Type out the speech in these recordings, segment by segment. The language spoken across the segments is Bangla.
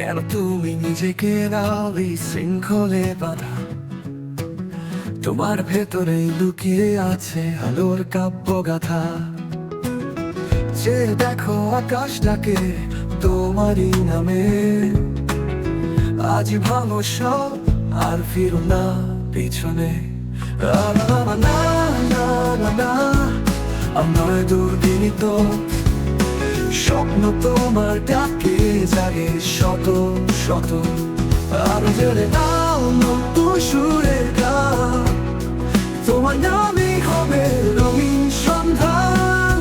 কেন তুমি নিজেকে রাবি শৃঙ্খলে বাধা তোমার ভেতরে লুকিয়ে আছে আলোর কাব্য গাথা যে দেখো আকাশটাকে তোমারই নামে আজ ভাঙো সব আর ফিরো না পিছনে না না না না আমার দুর্দিনিত স্বপ্ন তোমার ডাকে জাগে শত শত। আর জেলে নাও নতুন সুরের গান। তোমার নামে হবে রঙিন সন্ধান।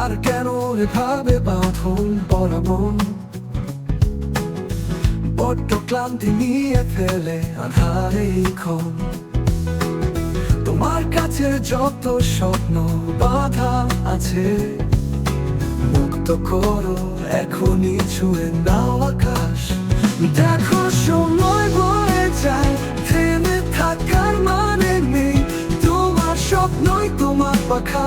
আর কেন ভাবে বাঁধন পরামন? বড্ড ক্লান্তি নিয়ে ফেলে আধারে ক্ষণ। তোমার কাছে যত স্বপ্ন বাধা আছে, মুক্ত করো, এখনই ছুঁয়ে নাও আকাশ। দেখো সময় বয়ে যায়, থেমে থাকার মানে নেই। তোমার স্বপ্নই তোমার পাখা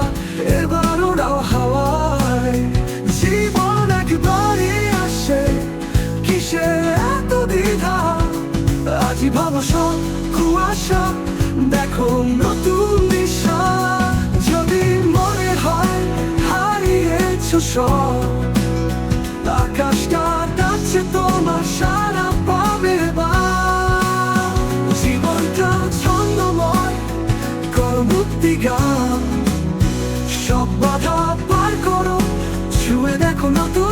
এবার ওরাও হাওয়ায়। জীবন একবারই আসে কিসে এত দ্বিধা? আজই ভালো সব, কুয়াশা দেখো নতুন দিশা, যদি মনে হয় হারিয়েছ সব আকাশটা ডাকছে তোমার সারা পাবে এবার। জীবনটা ছন্দময় করো মুক্তি গান সব বাধা পার করো, ছুঁয়ে দেখো নতুন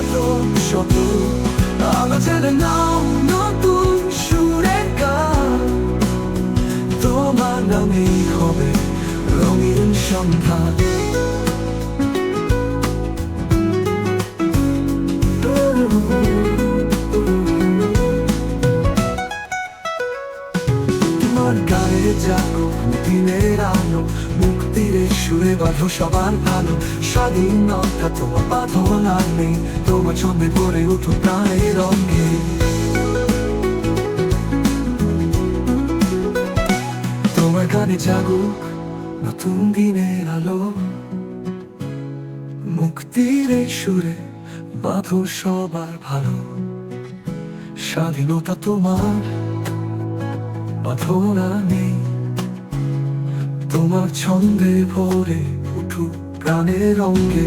জাগে শত আলো জেলে নাও নতুন সুরের গান তোমার নামেই হবে রঙিন সন্ধান সুরে বাঁধো সবার ভালো। স্বাধীনতা তোমার বাঁধন আর নেই। তোমার ছন্দে পড়ে উঠো প্রাণের রঙে তোমার গানে জাগুক নতুন দিনের আলো। মুক্তির এই সুরে বাঁধো সবার ভালো। স্বাধীনতা তোমার বাঁধনা নেই। তোমার ছন্দে ভরে উঠু প্রাণের রঙ্গে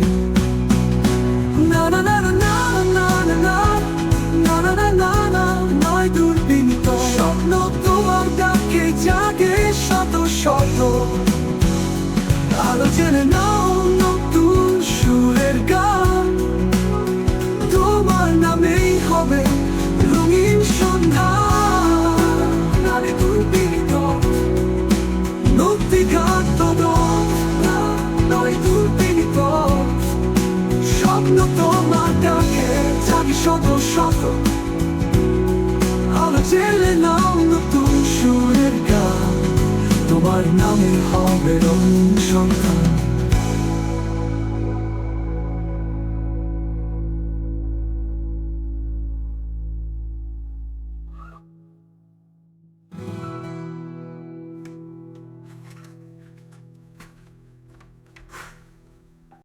শত শত আলো জেনে নাও নতুন সুরের গান। তোমার নামেই হবে রঙিন সন্ধ্যা। নারে দুর্বিনীত নক্তিঘাত না নয় দুর্বিনীত। স্বপ্ন তোমার ডাকে, জাগি শত শত। আলো জেলে নাও নামে হবে রং সংখ্যা